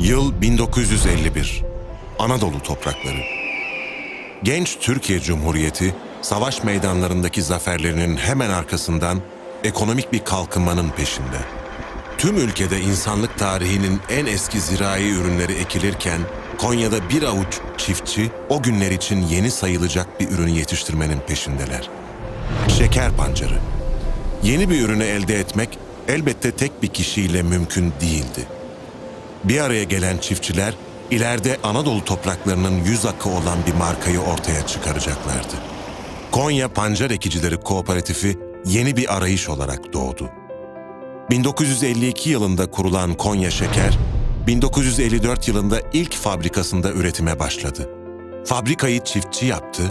Yıl 1951. Anadolu toprakları. Genç Türkiye Cumhuriyeti, savaş meydanlarındaki zaferlerinin hemen arkasından ekonomik bir kalkınmanın peşinde. Tüm ülkede insanlık tarihinin en eski zirai ürünleri ekilirken, Konya'da bir avuç çiftçi o günler için yeni sayılacak bir ürünü yetiştirmenin peşindeler. Şeker pancarı. Yeni bir ürünü elde etmek elbette tek bir kişiyle mümkün değildi. Bir araya gelen çiftçiler ileride Anadolu topraklarının yüz akı olan bir markayı ortaya çıkaracaklardı. Konya Pancar Ekicileri Kooperatifi yeni bir arayış olarak doğdu. 1952 yılında kurulan Konya Şeker, 1954 yılında ilk fabrikasında üretime başladı. Fabrikayı çiftçi yaptı,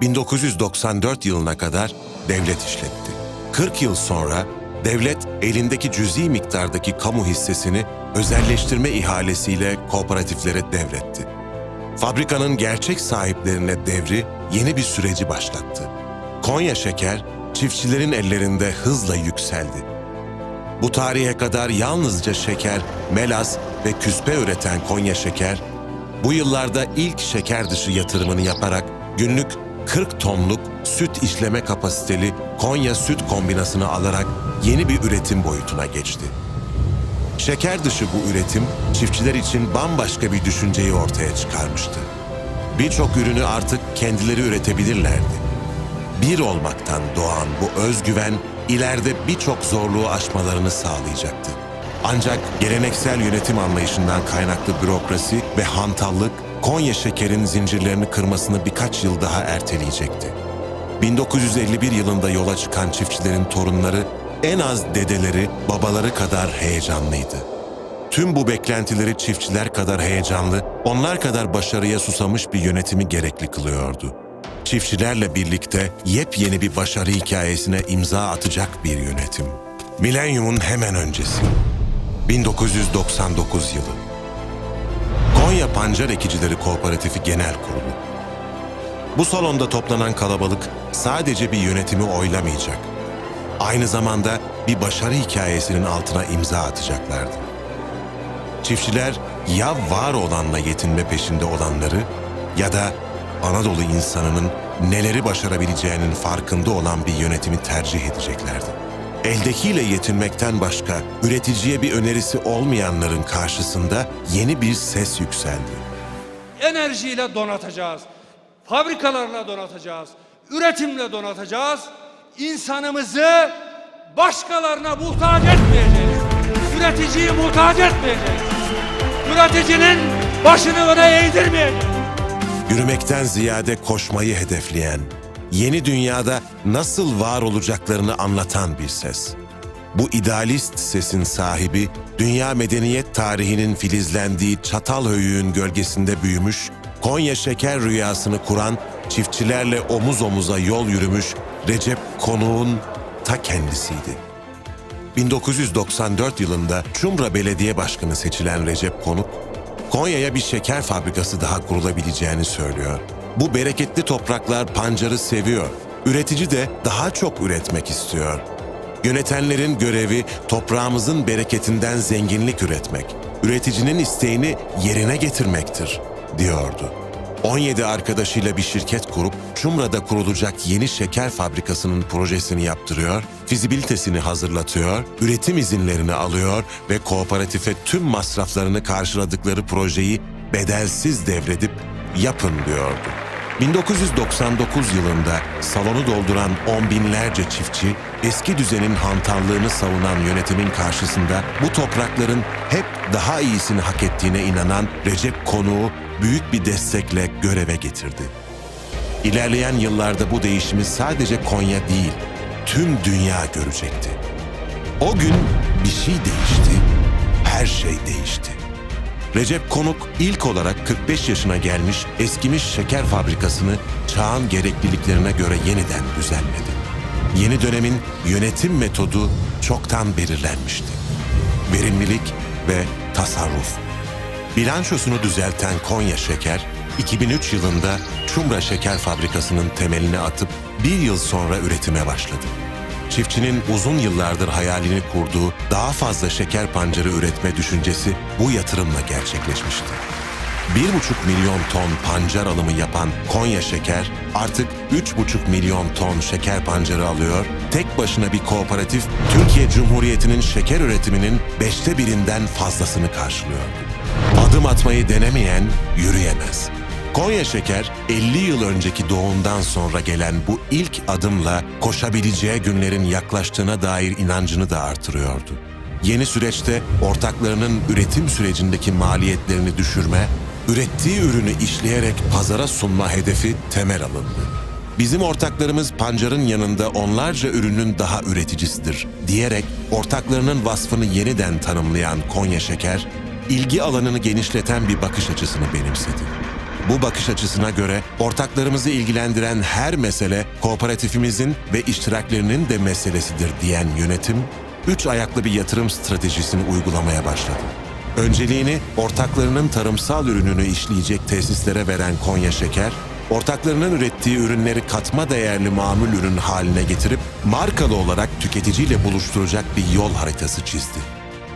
1994 yılına kadar devlet işletti. 40 yıl sonra devlet elindeki cüzi miktardaki kamu hissesini özelleştirme ihalesiyle kooperatiflere devretti. Fabrikanın gerçek sahiplerine devri yeni bir süreci başlattı. Konya Şeker, çiftçilerin ellerinde hızla yükseldi. Bu tarihe kadar yalnızca şeker, melas ve küspe üreten Konya Şeker, bu yıllarda ilk şeker dışı yatırımını yaparak günlük 40 tonluk süt işleme kapasiteli Konya Süt Kombinası'nı alarak yeni bir üretim boyutuna geçti. Şeker dışı bu üretim çiftçiler için bambaşka bir düşünceyi ortaya çıkarmıştı. Birçok ürünü artık kendileri üretebilirlerdi. Bir olmaktan doğan bu özgüven ileride birçok zorluğu aşmalarını sağlayacaktı. Ancak geleneksel yönetim anlayışından kaynaklı bürokrasi ve hantallık Konya şekerin zincirlerini kırmasını birkaç yıl daha erteleyecekti. 1951 yılında yola çıkan çiftçilerin torunları en az dedeleri, babaları kadar heyecanlıydı. Tüm bu beklentileri çiftçiler kadar heyecanlı, onlar kadar başarıya susamış bir yönetimi gerekli kılıyordu. Çiftçilerle birlikte yepyeni bir başarı hikayesine imza atacak bir yönetim. Milenyumun hemen öncesi. 1999 yılı. Konya Pancar Ekicileri Kooperatifi Genel Kurulu. Bu salonda toplanan kalabalık sadece bir yönetimi oylamayacak. Aynı zamanda bir başarı hikayesinin altına imza atacaklardı. Çiftçiler ya var olanla yetinme peşinde olanları ya da Anadolu insanının neleri başarabileceğinin farkında olan bir yönetimi tercih edeceklerdi. Eldekiyle yetinmekten başka üreticiye bir önerisi olmayanların karşısında yeni bir ses yükseldi. enerjiyle donatacağız. Fabrikalarla donatacağız. Üretimle donatacağız. İnsanımızı başkalarına muhtaç etmeyeceğiz. Üreticiyi muhtaç etmeyeceğiz. Üreticinin başını öne eğdirmeyeceğiz. Yürümekten ziyade koşmayı hedefleyen, yeni dünyada nasıl var olacaklarını anlatan bir ses. Bu idealist sesin sahibi, dünya medeniyet tarihinin filizlendiği Çatalhöyük'ün gölgesinde büyümüş, Konya şeker rüyasını kuran, çiftçilerle omuz omuza yol yürümüş Recep Konuk'un ta kendisiydi. 1994 yılında Çumra Belediye Başkanı seçilen Recep Konuk, Konya'ya bir şeker fabrikası daha kurulabileceğini söylüyor. Bu bereketli topraklar pancarı seviyor. Üretici de daha çok üretmek istiyor. Yönetenlerin görevi toprağımızın bereketinden zenginlik üretmek, üreticinin isteğini yerine getirmektir, diyordu. 17 arkadaşıyla bir şirket kurup Çumra'da kurulacak yeni şeker fabrikasının projesini yaptırıyor, fizibilitesini hazırlatıyor, üretim izinlerini alıyor ve kooperatife tüm masraflarını karşıladıkları projeyi bedelsiz devredip yapın diyordu. 1999 yılında salonu dolduran on binlerce çiftçi, eski düzenin hantallığını savunan yönetimin karşısında bu toprakların hep daha iyisini hak ettiğine inanan Recep Konuğu büyük bir destekle göreve getirdi. İlerleyen yıllarda bu değişimi sadece Konya değil, tüm dünya görecekti. O gün bir şey değişti, her şey değişti. Recep Konuk ilk olarak 45 yaşına gelmiş eskimiş şeker fabrikasını çağın gerekliliklerine göre yeniden düzenledi. Yeni dönemin yönetim metodu çoktan belirlenmişti. Verimlilik ve tasarruf. Bilançosunu düzelten Konya Şeker, 2003 yılında Çumra Şeker Fabrikası'nın temelini atıp bir yıl sonra üretime başladı. çiftçinin uzun yıllardır hayalini kurduğu daha fazla şeker pancarı üretme düşüncesi bu yatırımla gerçekleşmişti. 1,5 milyon ton pancar alımı yapan Konya Şeker artık 3,5 milyon ton şeker pancarı alıyor. Tek başına bir kooperatif Türkiye Cumhuriyeti'nin şeker üretiminin beşte birinden fazlasını karşılıyordu. Adım atmayı denemeyen yürüyemez. Konya Şeker 50 yıl önceki doğumdan sonra gelen bu ilk adımla koşabileceği günlerin yaklaştığına dair inancını da artırıyordu. Yeni süreçte ortaklarının üretim sürecindeki maliyetlerini düşürme, ürettiği ürünü işleyerek pazara sunma hedefi temel alındı. Bizim ortaklarımız pancarın yanında onlarca ürünün daha üreticisidir diyerek ortaklarının vasfını yeniden tanımlayan Konya Şeker, ilgi alanını genişleten bir bakış açısını benimsedi. Bu bakış açısına göre ortaklarımızı ilgilendiren her mesele kooperatifimizin ve iştiraklerinin de meselesidir diyen yönetim, üç ayaklı bir yatırım stratejisini uygulamaya başladı. Önceliğini ortaklarının tarımsal ürününü işleyecek tesislere veren Konya Şeker, ortaklarının ürettiği ürünleri katma değerli mamul ürün haline getirip markalı olarak tüketiciyle buluşturacak bir yol haritası çizdi.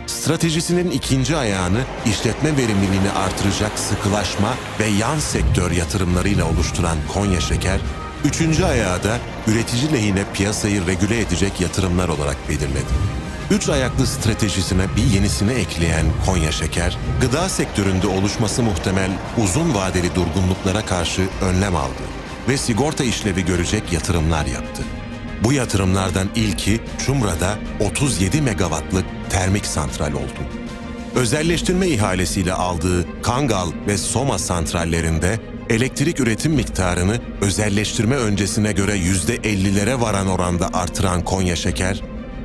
Stratejisinin ikinci ayağını işletme verimliliğini artıracak sıkılaşma ve yan sektör yatırımlarıyla oluşturan Konya Şeker, üçüncü ayağı da üretici lehine piyasayı regüle edecek yatırımlar olarak belirledi. Üç ayaklı stratejisine bir yenisini ekleyen Konya Şeker, gıda sektöründe oluşması muhtemel uzun vadeli durgunluklara karşı önlem aldı ve sigorta işlevi görecek yatırımlar yaptı. Bu yatırımlardan ilki Çumra'da 37 megawattlık termik santral oldu. Özelleştirme ihalesiyle aldığı Kangal ve Soma santrallerinde elektrik üretim miktarını özelleştirme öncesine göre %50'lere varan oranda artıran Konya Şeker,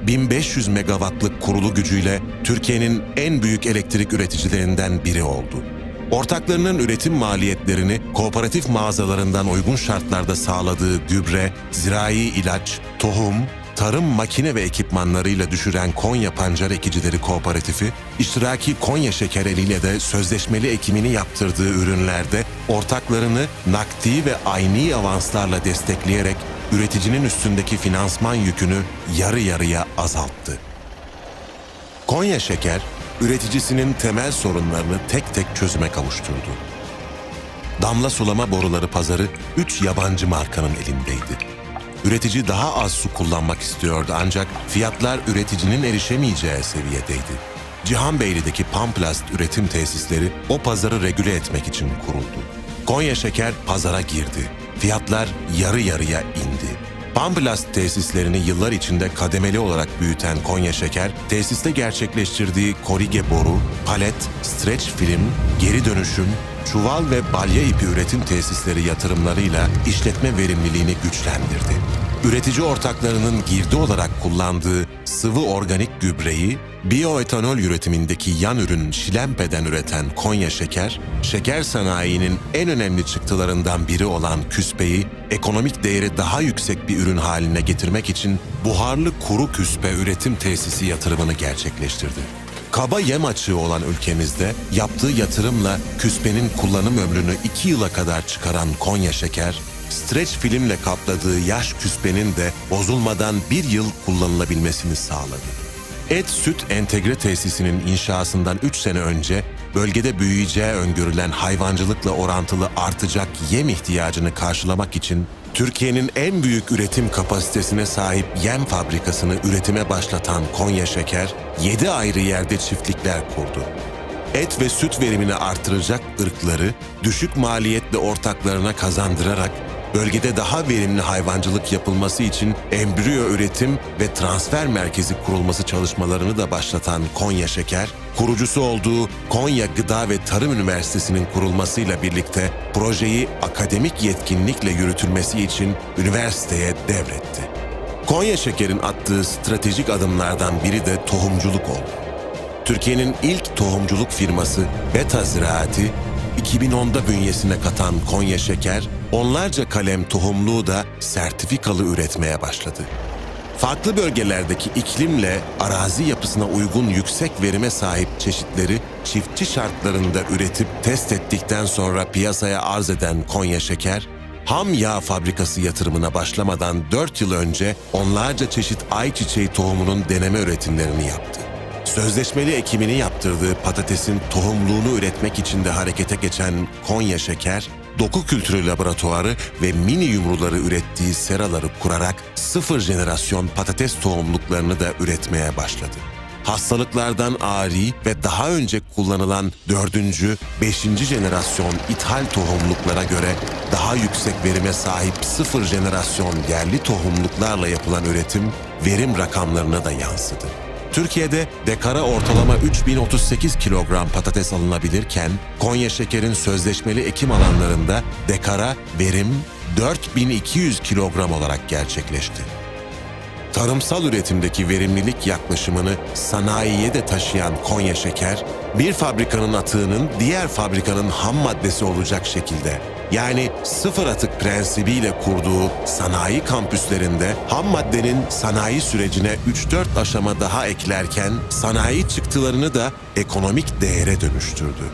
1500 megawattlık kurulu gücüyle Türkiye'nin en büyük elektrik üreticilerinden biri oldu. Ortaklarının üretim maliyetlerini kooperatif mağazalarından uygun şartlarda sağladığı gübre, zirai ilaç, tohum, tarım makine ve ekipmanlarıyla düşüren Konya Pancar Ekicileri Kooperatifi, iştiraki Konya Şekereliyle de sözleşmeli ekimini yaptırdığı ürünlerde ortaklarını nakdi ve ayni avanslarla destekleyerek üreticinin üstündeki finansman yükünü yarı yarıya azalttı. Konya Şeker, üreticisinin temel sorunlarını tek tek çözüme kavuşturdu. Damla sulama boruları pazarı 3 yabancı markanın elindeydi. Üretici daha az su kullanmak istiyordu ancak fiyatlar üreticinin erişemeyeceği seviyedeydi. Cihanbeyli'deki Pamplast üretim tesisleri o pazarı regüle etmek için kuruldu. Konya Şeker pazara girdi. Fiyatlar yarı yarıya indi. Pamplast tesislerini yıllar içinde kademeli olarak büyüten Konya Şeker, tesiste gerçekleştirdiği korige boru, palet, streç film, geri dönüşüm, çuval ve balya ipi üretim tesisleri yatırımlarıyla işletme verimliliğini güçlendirdi. Üretici ortaklarının girdi olarak kullandığı sıvı organik gübreyi bioetanol üretimindeki yan ürün şilempe'den üreten Konya Şeker, şeker sanayinin en önemli çıktılarından biri olan küspeyi ekonomik değeri daha yüksek bir ürün haline getirmek için buharlı kuru küspe üretim tesisi yatırımını gerçekleştirdi. Kaba yem açığı olan ülkemizde yaptığı yatırımla küspenin kullanım ömrünü 2 yıla kadar çıkaran Konya Şeker, streç filmle kapladığı yaş küspenin de bozulmadan bir yıl kullanılabilmesini sağladı. Et Süt Entegre Tesisinin inşasından 3 sene önce bölgede büyüyeceği öngörülen hayvancılıkla orantılı artacak yem ihtiyacını karşılamak için Türkiye'nin en büyük üretim kapasitesine sahip yem fabrikasını üretime başlatan Konya Şeker, 7 ayrı yerde çiftlikler kurdu. Et ve süt verimini artıracak ırkları düşük maliyetle ortaklarına kazandırarak bölgede daha verimli hayvancılık yapılması için embriyo üretim ve transfer merkezi kurulması çalışmalarını da başlatan Konya Şeker, kurucusu olduğu Konya Gıda ve Tarım Üniversitesi'nin kurulmasıyla birlikte projeyi akademik yetkinlikle yürütülmesi için üniversiteye devretti. Konya Şeker'in attığı stratejik adımlardan biri de tohumculuk oldu. Türkiye'nin ilk tohumculuk firması Beta Ziraati, 2010'da bünyesine katan Konya Şeker, onlarca kalem tohumluğu da sertifikalı üretmeye başladı. Farklı bölgelerdeki iklimle arazi yapısına uygun yüksek verime sahip çeşitleri çiftçi şartlarında üretip test ettikten sonra piyasaya arz eden Konya Şeker, ham yağ fabrikası yatırımına başlamadan 4 yıl önce onlarca çeşit ayçiçeği tohumunun deneme üretimlerini yaptı. Sözleşmeli ekimini yaptırdığı patatesin tohumluğunu üretmek için de harekete geçen Konya Şeker, doku kültürü laboratuvarı ve mini yumruları ürettiği seraları kurarak sıfır jenerasyon patates tohumluklarını da üretmeye başladı. Hastalıklardan ari ve daha önce kullanılan dördüncü, beşinci jenerasyon ithal tohumluklara göre daha yüksek verime sahip sıfır jenerasyon yerli tohumluklarla yapılan üretim verim rakamlarına da yansıdı. Türkiye'de dekara ortalama 3038 kilogram patates alınabilirken Konya Şeker'in sözleşmeli ekim alanlarında dekara verim 4200 kilogram olarak gerçekleşti. Tarımsal üretimdeki verimlilik yaklaşımını sanayiye de taşıyan Konya Şeker, bir fabrikanın atığının diğer fabrikanın ham maddesi olacak şekilde yani sıfır atık prensibiyle kurduğu sanayi kampüslerinde ham maddenin sanayi sürecine 3-4 aşama daha eklerken sanayi çıktılarını da ekonomik değere dönüştürdü.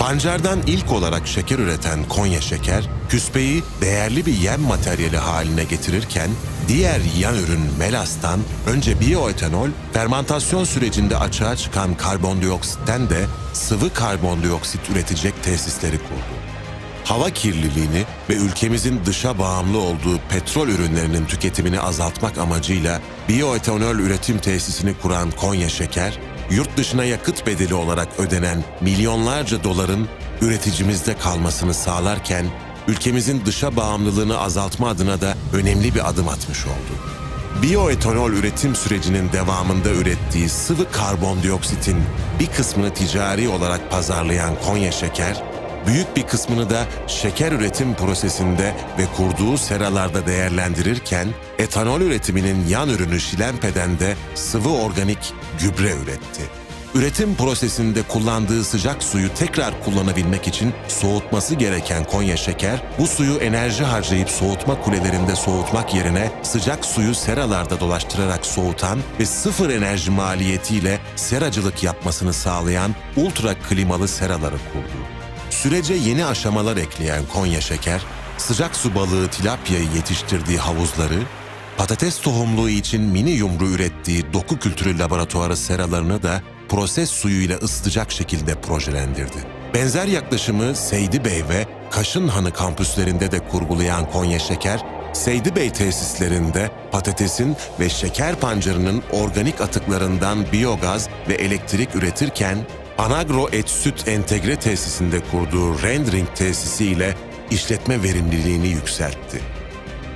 Pancardan ilk olarak şeker üreten Konya Şeker, küspeyi değerli bir yem materyali haline getirirken, diğer yan ürün melastan önce bioetanol, fermantasyon sürecinde açığa çıkan karbondioksitten de sıvı karbondioksit üretecek tesisleri kurdu. Hava kirliliğini ve ülkemizin dışa bağımlı olduğu petrol ürünlerinin tüketimini azaltmak amacıyla bioetanol üretim tesisini kuran Konya Şeker, yurt dışına yakıt bedeli olarak ödenen milyonlarca doların üreticimizde kalmasını sağlarken, ülkemizin dışa bağımlılığını azaltma adına da önemli bir adım atmış oldu. Bioetanol üretim sürecinin devamında ürettiği sıvı karbondioksitin bir kısmını ticari olarak pazarlayan Konya Şeker, büyük bir kısmını da şeker üretim prosesinde ve kurduğu seralarda değerlendirirken etanol üretiminin yan ürünü şilempe'den de sıvı organik gübre üretti. Üretim prosesinde kullandığı sıcak suyu tekrar kullanabilmek için soğutması gereken Konya Şeker, bu suyu enerji harcayıp soğutma kulelerinde soğutmak yerine sıcak suyu seralarda dolaştırarak soğutan ve sıfır enerji maliyetiyle seracılık yapmasını sağlayan ultra klimalı seraları kurdu. Sürece yeni aşamalar ekleyen Konya Şeker, sıcak su balığı tilapyayı yetiştirdiği havuzları, patates tohumluğu için mini yumru ürettiği doku kültürü laboratuvarı seralarını da proses suyuyla ısıtacak şekilde projelendirdi. Benzer yaklaşımı Seydi Bey ve Kaşın Hanı kampüslerinde de kurgulayan Konya Şeker, Seydi Bey tesislerinde patatesin ve şeker pancarının organik atıklarından biyogaz ve elektrik üretirken Anagro Et Süt Entegre Tesisinde kurduğu rendering tesisiyle işletme verimliliğini yükseltti.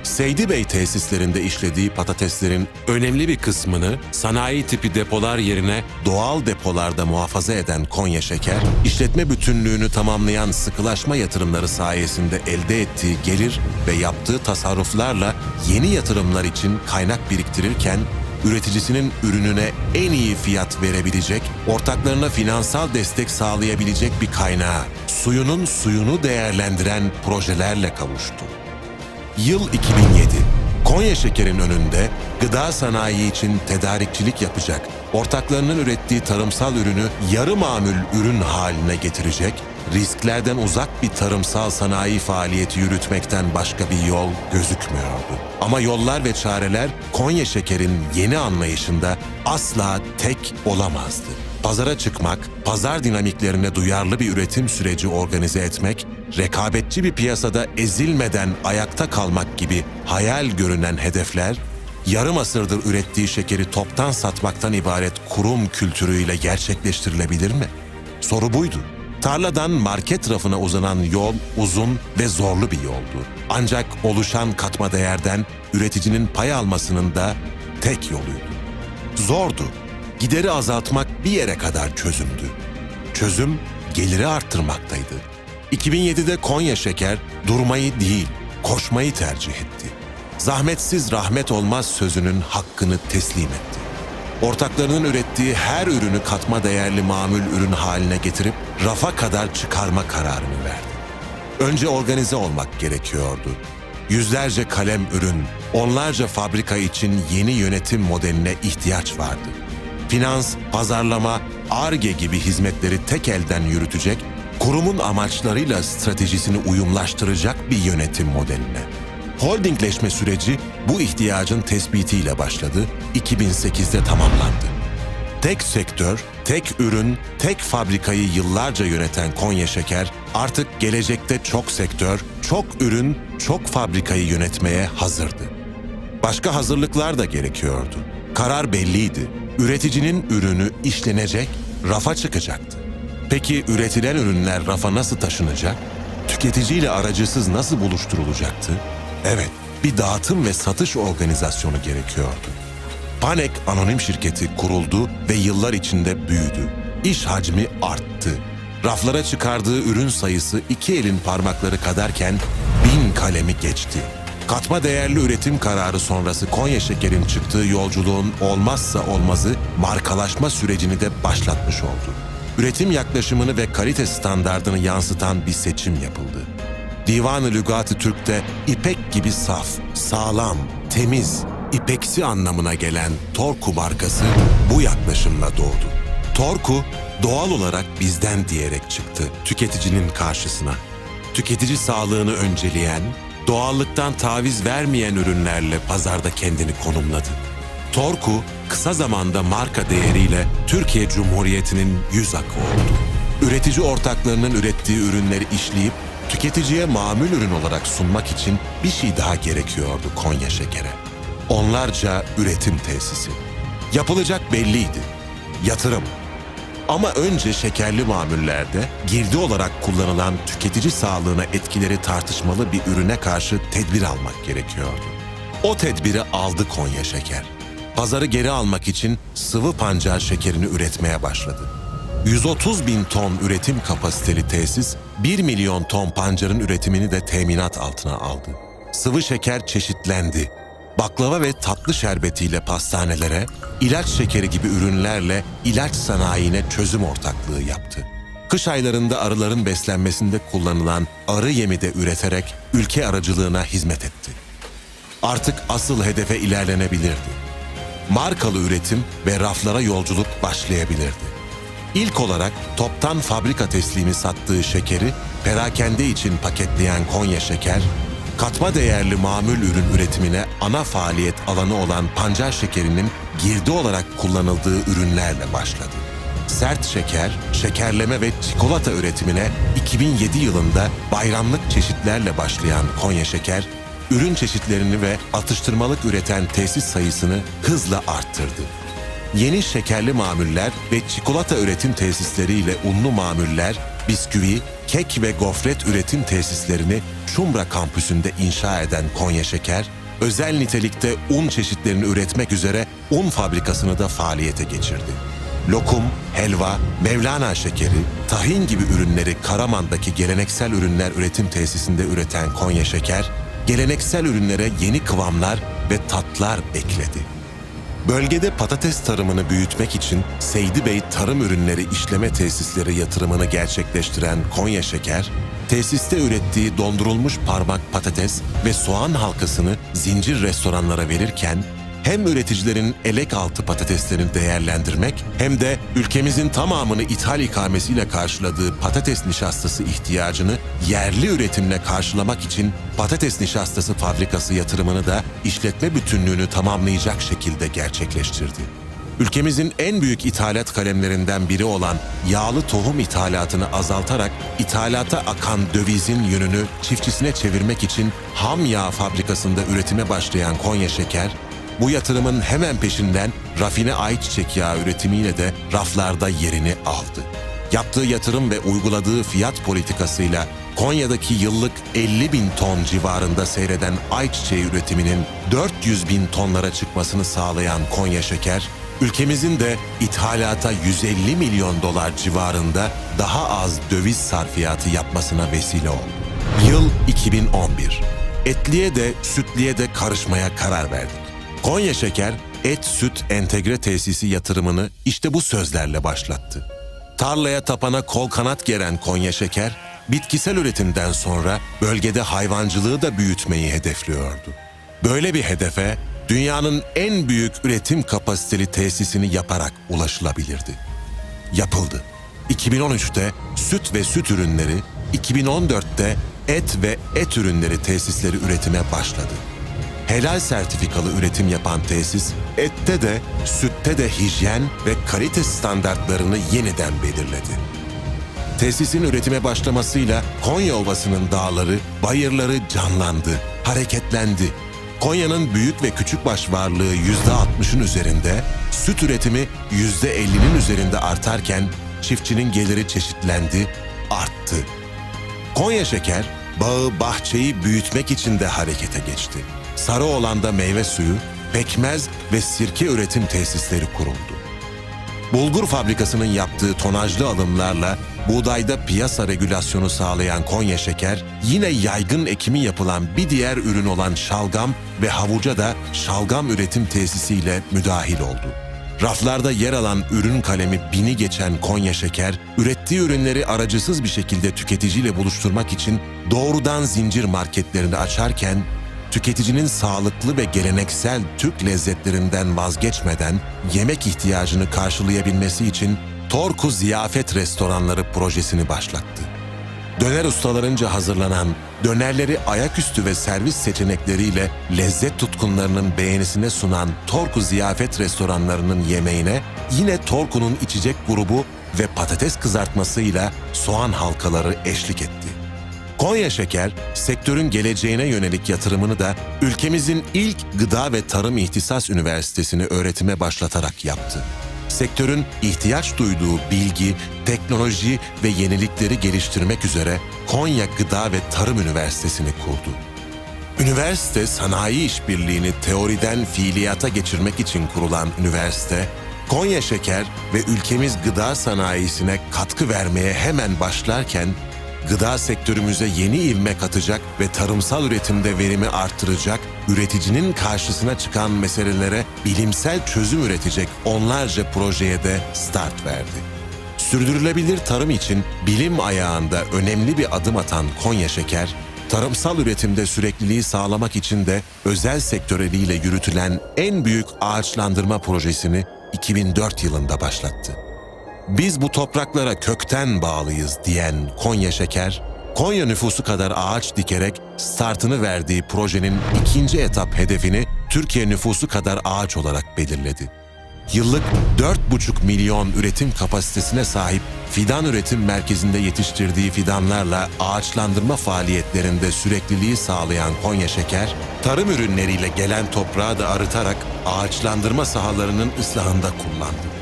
Seydi Bey tesislerinde işlediği patateslerin önemli bir kısmını sanayi tipi depolar yerine doğal depolarda muhafaza eden Konya Şeker, işletme bütünlüğünü tamamlayan sıkılaşma yatırımları sayesinde elde ettiği gelir ve yaptığı tasarruflarla yeni yatırımlar için kaynak biriktirirken üreticisinin ürününe en iyi fiyat verebilecek, ortaklarına finansal destek sağlayabilecek bir kaynağa, suyunun suyunu değerlendiren projelerle kavuştu. Yıl 2007. Konya Şeker'in önünde gıda sanayi için tedarikçilik yapacak, ortaklarının ürettiği tarımsal ürünü yarı mamül ürün haline getirecek, risklerden uzak bir tarımsal sanayi faaliyeti yürütmekten başka bir yol gözükmüyordu. Ama yollar ve çareler Konya Şeker'in yeni anlayışında asla tek olamazdı. Pazara çıkmak, pazar dinamiklerine duyarlı bir üretim süreci organize etmek, rekabetçi bir piyasada ezilmeden ayakta kalmak gibi hayal görünen hedefler, yarım asırdır ürettiği şekeri toptan satmaktan ibaret kurum kültürüyle gerçekleştirilebilir mi? Soru buydu. Tarladan market rafına uzanan yol uzun ve zorlu bir yoldu. Ancak oluşan katma değerden üreticinin pay almasının da tek yoluydu. Zordu. Gideri azaltmak bir yere kadar çözümdü. Çözüm geliri arttırmaktaydı. 2007'de Konya Şeker durmayı değil, koşmayı tercih etti. Zahmetsiz rahmet olmaz sözünün hakkını teslim etti. Ortaklarının ürettiği her ürünü katma değerli mamül ürün haline getirip rafa kadar çıkarma kararını verdi. Önce organize olmak gerekiyordu. Yüzlerce kalem ürün, onlarca fabrika için yeni yönetim modeline ihtiyaç vardı. Finans, pazarlama, ARGE gibi hizmetleri tek elden yürütecek, kurumun amaçlarıyla stratejisini uyumlaştıracak bir yönetim modeline. Holdingleşme süreci bu ihtiyacın tespitiyle başladı, 2008'de tamamlandı. Tek sektör, tek ürün, tek fabrikayı yıllarca yöneten Konya Şeker artık gelecekte çok sektör, çok ürün, çok fabrikayı yönetmeye hazırdı. Başka hazırlıklar da gerekiyordu. Karar belliydi. Üreticinin ürünü işlenecek, rafa çıkacaktı. Peki üretilen ürünler rafa nasıl taşınacak? Tüketiciyle aracısız nasıl buluşturulacaktı? Evet, bir dağıtım ve satış organizasyonu gerekiyordu. Panek Anonim Şirketi kuruldu ve yıllar içinde büyüdü. İş hacmi arttı. Raflara çıkardığı ürün sayısı iki elin parmakları kadarken bin kalemi geçti. Katma değerli üretim kararı sonrası Konya Şeker'in çıktığı yolculuğun olmazsa olmazı markalaşma sürecini de başlatmış oldu. Üretim yaklaşımını ve kalite standardını yansıtan bir seçim yapıldı. Divan-ı Lügat-ı Türk'te ipek gibi saf, sağlam, temiz, ipeksi anlamına gelen Torku markası bu yaklaşımla doğdu. Torku doğal olarak bizden diyerek çıktı tüketicinin karşısına. Tüketici sağlığını önceleyen, doğallıktan taviz vermeyen ürünlerle pazarda kendini konumladı. Torku kısa zamanda marka değeriyle Türkiye Cumhuriyeti'nin yüz akı oldu. Üretici ortaklarının ürettiği ürünleri işleyip tüketiciye mamul ürün olarak sunmak için bir şey daha gerekiyordu Konya Şeker'e. Onlarca üretim tesisi. Yapılacak belliydi. Yatırım. Ama önce şekerli mamullerde girdi olarak kullanılan tüketici sağlığına etkileri tartışmalı bir ürüne karşı tedbir almak gerekiyordu. O tedbiri aldı Konya Şeker. Pazarı geri almak için sıvı pancar şekerini üretmeye başladı. 130 bin ton üretim kapasiteli tesis 1 milyon ton pancarın üretimini de teminat altına aldı. Sıvı şeker çeşitlendi. Baklava ve tatlı şerbetiyle pastanelere, ilaç şekeri gibi ürünlerle ilaç sanayine çözüm ortaklığı yaptı. Kış aylarında arıların beslenmesinde kullanılan arı yemi de üreterek ülke aracılığına hizmet etti. Artık asıl hedefe ilerlenebilirdi markalı üretim ve raflara yolculuk başlayabilirdi. İlk olarak toptan fabrika teslimi sattığı şekeri perakende için paketleyen Konya Şeker, katma değerli mamul ürün üretimine ana faaliyet alanı olan pancar şekerinin girdi olarak kullanıldığı ürünlerle başladı. Sert şeker, şekerleme ve çikolata üretimine 2007 yılında bayramlık çeşitlerle başlayan Konya Şeker, ürün çeşitlerini ve atıştırmalık üreten tesis sayısını hızla arttırdı. Yeni şekerli mamuller ve çikolata üretim tesisleriyle unlu mamuller, bisküvi, kek ve gofret üretim tesislerini Çumra kampüsünde inşa eden Konya Şeker, özel nitelikte un çeşitlerini üretmek üzere un fabrikasını da faaliyete geçirdi. Lokum, helva, Mevlana şekeri, tahin gibi ürünleri Karaman'daki geleneksel ürünler üretim tesisinde üreten Konya Şeker, geleneksel ürünlere yeni kıvamlar ve tatlar ekledi. Bölgede patates tarımını büyütmek için Seydi Bey Tarım Ürünleri İşleme Tesisleri yatırımını gerçekleştiren Konya Şeker, tesiste ürettiği dondurulmuş parmak patates ve soğan halkasını zincir restoranlara verirken hem üreticilerin elek altı patateslerini değerlendirmek hem de ülkemizin tamamını ithal ikamesiyle karşıladığı patates nişastası ihtiyacını yerli üretimle karşılamak için patates nişastası fabrikası yatırımını da işletme bütünlüğünü tamamlayacak şekilde gerçekleştirdi. Ülkemizin en büyük ithalat kalemlerinden biri olan yağlı tohum ithalatını azaltarak ithalata akan dövizin yönünü çiftçisine çevirmek için ham yağ fabrikasında üretime başlayan Konya Şeker, bu yatırımın hemen peşinden rafine ayçiçek yağı üretimiyle de raflarda yerini aldı. Yaptığı yatırım ve uyguladığı fiyat politikasıyla Konya'daki yıllık 50 bin ton civarında seyreden ayçiçeği üretiminin 400 bin tonlara çıkmasını sağlayan Konya Şeker, ülkemizin de ithalata 150 milyon dolar civarında daha az döviz sarfiyatı yapmasına vesile oldu. Yıl 2011. Etliye de sütliye de karışmaya karar verdik. Konya Şeker, et süt entegre tesisi yatırımını işte bu sözlerle başlattı. Tarlaya tapana kol kanat geren Konya Şeker, bitkisel üretimden sonra bölgede hayvancılığı da büyütmeyi hedefliyordu. Böyle bir hedefe dünyanın en büyük üretim kapasiteli tesisini yaparak ulaşılabilirdi. Yapıldı. 2013'te süt ve süt ürünleri, 2014'te et ve et ürünleri tesisleri üretime başladı. Helal sertifikalı üretim yapan tesis, ette de sütte de hijyen ve kalite standartlarını yeniden belirledi. Tesisin üretime başlamasıyla Konya Ovası'nın dağları, bayırları canlandı, hareketlendi. Konya'nın büyük ve küçükbaş varlığı %60'ın üzerinde, süt üretimi %50'nin üzerinde artarken çiftçinin geliri çeşitlendi, arttı. Konya Şeker, bağı bahçeyi büyütmek için de harekete geçti. Sarıoğlan'da meyve suyu, pekmez ve sirke üretim tesisleri kuruldu. Bulgur fabrikasının yaptığı tonajlı alımlarla buğdayda piyasa regülasyonu sağlayan Konya Şeker, yine yaygın ekimi yapılan bir diğer ürün olan şalgam ve havuca da şalgam üretim tesisiyle müdahil oldu. Raflarda yer alan ürün kalemi bini geçen Konya Şeker, ürettiği ürünleri aracısız bir şekilde tüketiciyle buluşturmak için doğrudan zincir marketlerini açarken, tüketicinin sağlıklı ve geleneksel Türk lezzetlerinden vazgeçmeden yemek ihtiyacını karşılayabilmesi için Torku Ziyafet Restoranları projesini başlattı. Döner ustalarınca hazırlanan, dönerleri ayaküstü ve servis seçenekleriyle lezzet tutkunlarının beğenisine sunan Torku Ziyafet Restoranlarının yemeğine yine Torku'nun içecek grubu ve patates kızartmasıyla soğan halkaları eşlik etti. Konya Şeker, sektörün geleceğine yönelik yatırımını da ülkemizin ilk Gıda ve Tarım İhtisas Üniversitesi'ni öğretime başlatarak yaptı. Sektörün ihtiyaç duyduğu bilgi, teknoloji ve yenilikleri geliştirmek üzere Konya Gıda ve Tarım Üniversitesi'ni kurdu. Üniversite sanayi işbirliğini teoriden fiiliyata geçirmek için kurulan üniversite, Konya Şeker ve ülkemiz gıda sanayisine katkı vermeye hemen başlarken, gıda sektörümüze yeni ivme katacak ve tarımsal üretimde verimi arttıracak, üreticinin karşısına çıkan meselelere bilimsel çözüm üretecek onlarca projeye de start verdi. Sürdürülebilir tarım için bilim ayağında önemli bir adım atan Konya Şeker, tarımsal üretimde sürekliliği sağlamak için de özel sektör eliyle yürütülen en büyük ağaçlandırma projesini 2004 yılında başlattı. Biz bu topraklara kökten bağlıyız diyen Konya Şeker, Konya nüfusu kadar ağaç dikerek startını verdiği projenin ikinci etap hedefini Türkiye nüfusu kadar ağaç olarak belirledi. Yıllık 4,5 milyon üretim kapasitesine sahip fidan üretim merkezinde yetiştirdiği fidanlarla ağaçlandırma faaliyetlerinde sürekliliği sağlayan Konya Şeker, tarım ürünleriyle gelen toprağı da arıtarak ağaçlandırma sahalarının ıslahında kullandı.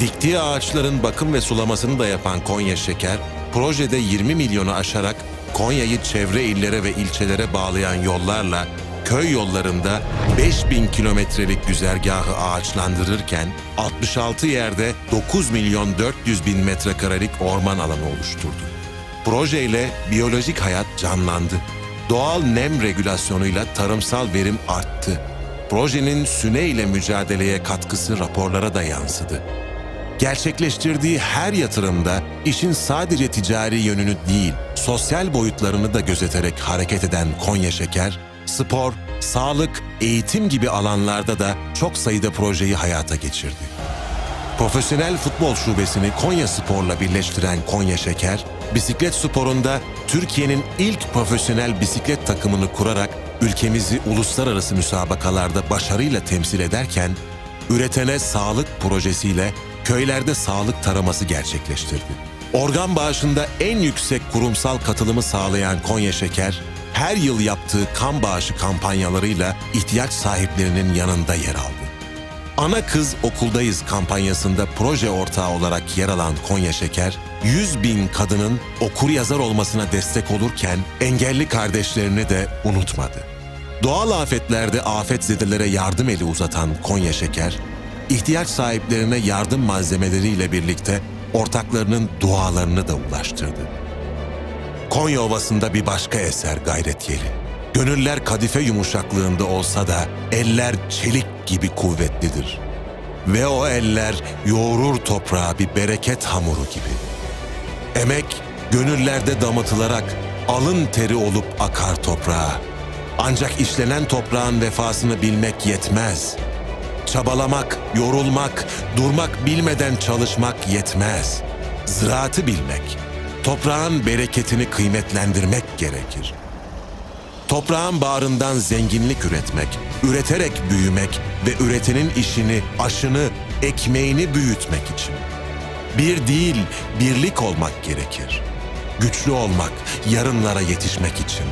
Diktiği ağaçların bakım ve sulamasını da yapan Konya Şeker, projede 20 milyonu aşarak Konya'yı çevre illere ve ilçelere bağlayan yollarla köy yollarında 5000 kilometrelik güzergahı ağaçlandırırken 66 yerde 9 milyon 400 bin metrekarelik orman alanı oluşturdu. Projeyle biyolojik hayat canlandı. Doğal nem regülasyonuyla tarımsal verim arttı. Projenin süne ile mücadeleye katkısı raporlara da yansıdı. Gerçekleştirdiği her yatırımda işin sadece ticari yönünü değil, sosyal boyutlarını da gözeterek hareket eden Konya Şeker, spor, sağlık, eğitim gibi alanlarda da çok sayıda projeyi hayata geçirdi. Profesyonel futbol şubesini Konya Spor'la birleştiren Konya Şeker, bisiklet sporunda Türkiye'nin ilk profesyonel bisiklet takımını kurarak ülkemizi uluslararası müsabakalarda başarıyla temsil ederken, üretene sağlık projesiyle köylerde sağlık taraması gerçekleştirdi. Organ bağışında en yüksek kurumsal katılımı sağlayan Konya Şeker, her yıl yaptığı kan bağışı kampanyalarıyla ihtiyaç sahiplerinin yanında yer aldı. Ana Kız Okuldayız kampanyasında proje ortağı olarak yer alan Konya Şeker, 100 bin kadının okur yazar olmasına destek olurken engelli kardeşlerini de unutmadı. Doğal afetlerde afetzedelere yardım eli uzatan Konya Şeker, ihtiyaç sahiplerine yardım malzemeleriyle birlikte ortaklarının dualarını da ulaştırdı. Konya Ovası'nda bir başka eser gayret yeli. Gönüller kadife yumuşaklığında olsa da eller çelik gibi kuvvetlidir. Ve o eller yoğurur toprağı bir bereket hamuru gibi. Emek gönüllerde damıtılarak alın teri olup akar toprağa. Ancak işlenen toprağın vefasını bilmek yetmez. Çabalamak, yorulmak, durmak bilmeden çalışmak yetmez. Ziraatı bilmek, toprağın bereketini kıymetlendirmek gerekir. Toprağın bağrından zenginlik üretmek, üreterek büyümek ve üretenin işini, aşını, ekmeğini büyütmek için. Bir değil, birlik olmak gerekir. Güçlü olmak, yarınlara yetişmek için.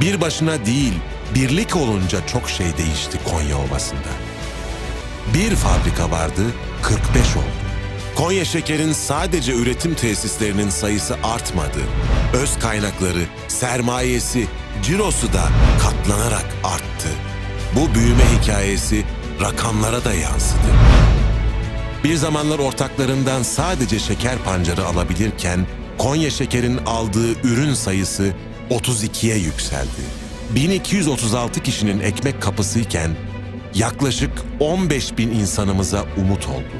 Bir başına değil, birlik olunca çok şey değişti Konya Ovası'nda. Bir fabrika vardı, 45 oldu. Konya Şeker'in sadece üretim tesislerinin sayısı artmadı. Öz kaynakları, sermayesi, cirosu da katlanarak arttı. Bu büyüme hikayesi rakamlara da yansıdı. Bir zamanlar ortaklarından sadece şeker pancarı alabilirken Konya Şeker'in aldığı ürün sayısı 32'ye yükseldi. 1236 kişinin ekmek kapısıyken yaklaşık 15 bin insanımıza umut oldu.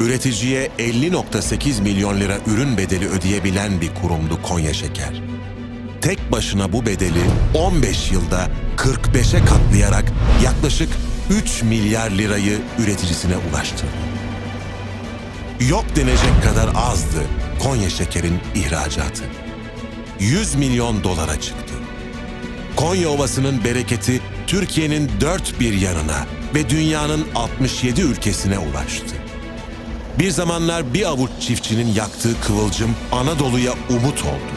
Üreticiye 50.8 milyon lira ürün bedeli ödeyebilen bir kurumdu Konya Şeker. Tek başına bu bedeli 15 yılda 45'e katlayarak yaklaşık 3 milyar lirayı üreticisine ulaştırdı yok denecek kadar azdı Konya şekerin ihracatı. 100 milyon dolara çıktı. Konya Ovası'nın bereketi Türkiye'nin dört bir yanına ve dünyanın 67 ülkesine ulaştı. Bir zamanlar bir avuç çiftçinin yaktığı kıvılcım Anadolu'ya umut oldu.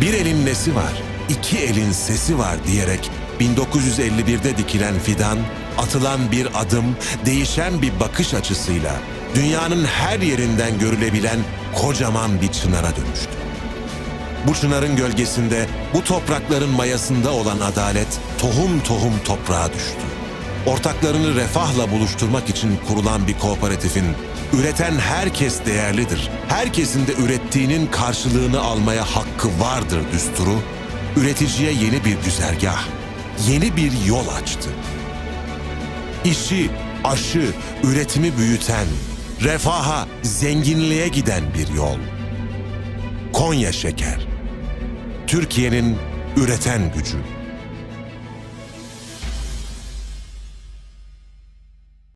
Bir elin nesi var, iki elin sesi var diyerek 1951'de dikilen fidan, atılan bir adım, değişen bir bakış açısıyla dünyanın her yerinden görülebilen kocaman bir çınara dönüştü. Bu çınarın gölgesinde, bu toprakların mayasında olan adalet tohum tohum toprağa düştü. Ortaklarını refahla buluşturmak için kurulan bir kooperatifin üreten herkes değerlidir. Herkesin de ürettiğinin karşılığını almaya hakkı vardır düsturu. Üreticiye yeni bir güzergah, yeni bir yol açtı. İşi, aşı, üretimi büyüten, refaha, zenginliğe giden bir yol. Konya Şeker. Türkiye'nin üreten gücü.